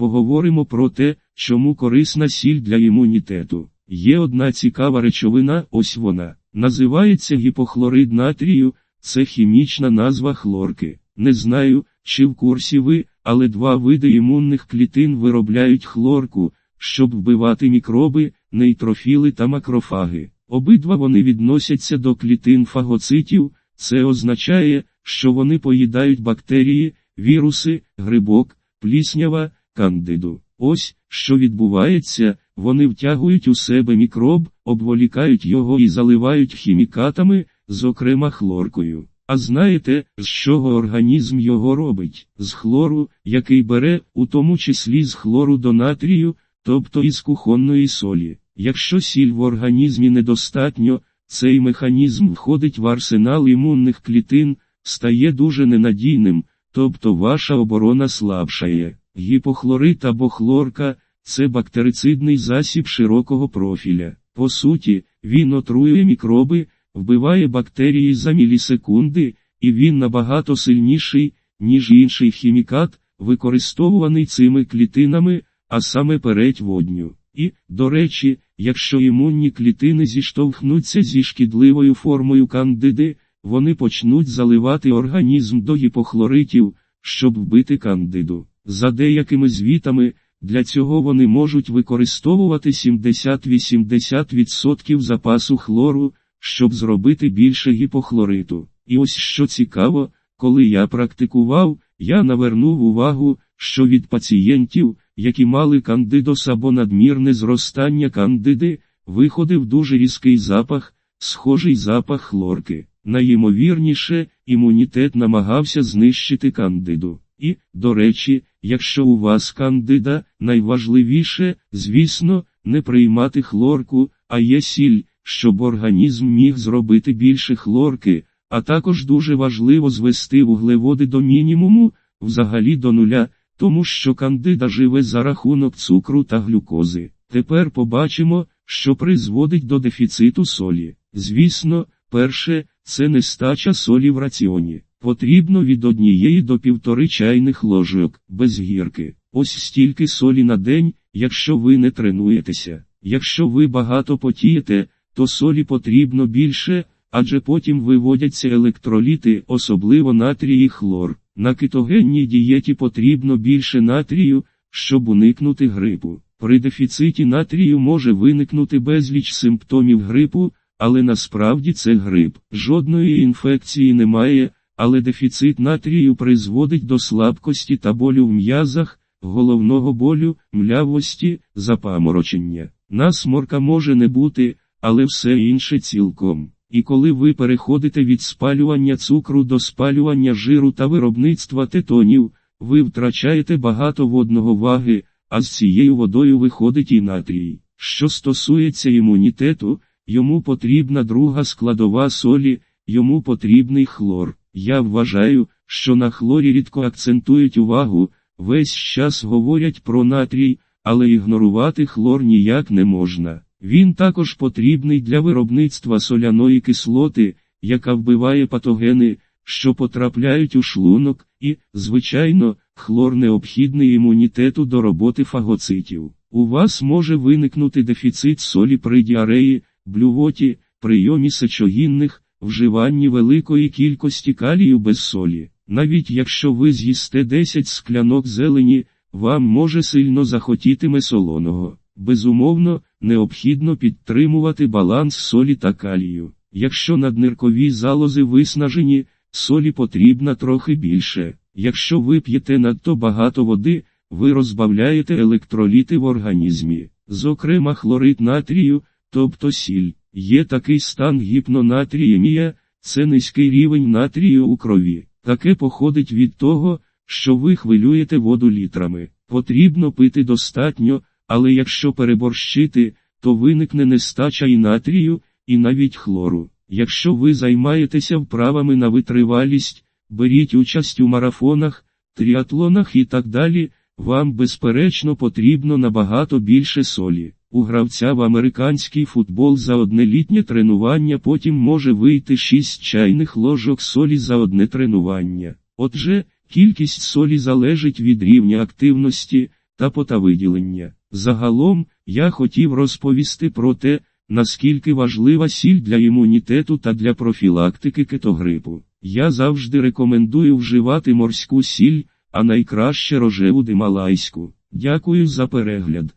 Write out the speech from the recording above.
поговоримо про те, чому корисна сіль для імунітету. Є одна цікава речовина, ось вона. Називається гіпохлорид натрію, це хімічна назва хлорки. Не знаю, чи в курсі ви, але два види імунних клітин виробляють хлорку, щоб вбивати мікроби, нейтрофіли та макрофаги. Обидва вони відносяться до клітин фагоцитів, це означає, що вони поїдають бактерії, віруси, грибок, пліснява, кандиду. Ось, що відбувається, вони втягують у себе мікроб, обволікають його і заливають хімікатами, зокрема хлоркою. А знаєте, з чого організм його робить? З хлору, який бере, у тому числі з хлору до натрію, тобто із кухонної солі. Якщо сіль в організмі недостатньо, цей механізм входить в арсенал імунних клітин, стає дуже ненадійним, тобто ваша оборона слабшає. Гіпохлорид або хлорка це бактерицидний засіб широкого профіля. По суті, він отруює мікроби, вбиває бактерії за мілісекунди, і він набагато сильніший, ніж інший хімікат, використовуваний цими клітинами, а саме передь водню. І, до речі, якщо імунні клітини зіштовхнуться зі шкідливою формою кандиди, вони почнуть заливати організм до гіпохлоритів, щоб вбити кандиду. За деякими звітами, для цього вони можуть використовувати 70-80% запасу хлору, щоб зробити більше гіпохлориту. І ось що цікаво, коли я практикував, я навернув увагу, що від пацієнтів, які мали кандидос або надмірне зростання кандиди, виходив дуже різкий запах, схожий запах хлорки. Найімовірніше, імунітет намагався знищити кандиду. І, до речі, якщо у вас кандида, найважливіше, звісно, не приймати хлорку, а є сіль, щоб організм міг зробити більше хлорки, а також дуже важливо звести вуглеводи до мінімуму, взагалі до нуля, тому що кандида живе за рахунок цукру та глюкози. Тепер побачимо, що призводить до дефіциту солі. Звісно, перше, це нестача солі в раціоні. Потрібно від однієї до півтори чайних ложок, без гірки. Ось стільки солі на день, якщо ви не тренуєтеся. Якщо ви багато потієте, то солі потрібно більше, адже потім виводяться електроліти, особливо натрій і хлор. На кетогенній дієті потрібно більше натрію, щоб уникнути грипу. При дефіциті натрію може виникнути безліч симптомів грипу, але насправді це грип. Жодної інфекції немає, але дефіцит натрію призводить до слабкості та болю в м'язах, головного болю, млявості, запаморочення. Насморка може не бути, але все інше цілком. І коли ви переходите від спалювання цукру до спалювання жиру та виробництва тетонів, ви втрачаєте багато водного ваги, а з цією водою виходить і натрій. Що стосується імунітету, йому потрібна друга складова солі, йому потрібний хлор. Я вважаю, що на хлорі рідко акцентують увагу, весь час говорять про натрій, але ігнорувати хлор ніяк не можна. Він також потрібний для виробництва соляної кислоти, яка вбиває патогени, що потрапляють у шлунок, і, звичайно, хлор необхідний імунітету до роботи фагоцитів. У вас може виникнути дефіцит солі при діареї, блювоті, прийомі сечогінних, вживанні великої кількості калію без солі. Навіть якщо ви з'їсте 10 склянок зелені, вам може сильно захотітиме солоного. Безумовно, необхідно підтримувати баланс солі та калію. Якщо надниркові залози виснажені, солі потрібно трохи більше. Якщо ви п'єте надто багато води, ви розбавляєте електроліти в організмі, зокрема хлорид натрію, тобто сіль. Є такий стан гіпнонатріємія, це низький рівень натрію у крові. Таке походить від того, що ви хвилюєте воду літрами. Потрібно пити достатньо, але якщо переборщити, то виникне нестача і натрію, і навіть хлору. Якщо ви займаєтеся вправами на витривалість, беріть участь у марафонах, тріатлонах і так далі, вам безперечно потрібно набагато більше солі. У гравця в американський футбол за одне літнє тренування потім може вийти 6 чайних ложок солі за одне тренування. Отже, кількість солі залежить від рівня активності, та потавиділення. Загалом, я хотів розповісти про те, наскільки важлива сіль для імунітету та для профілактики кетогрипу. Я завжди рекомендую вживати морську сіль, а найкраще рожеву дималайську. Дякую за перегляд.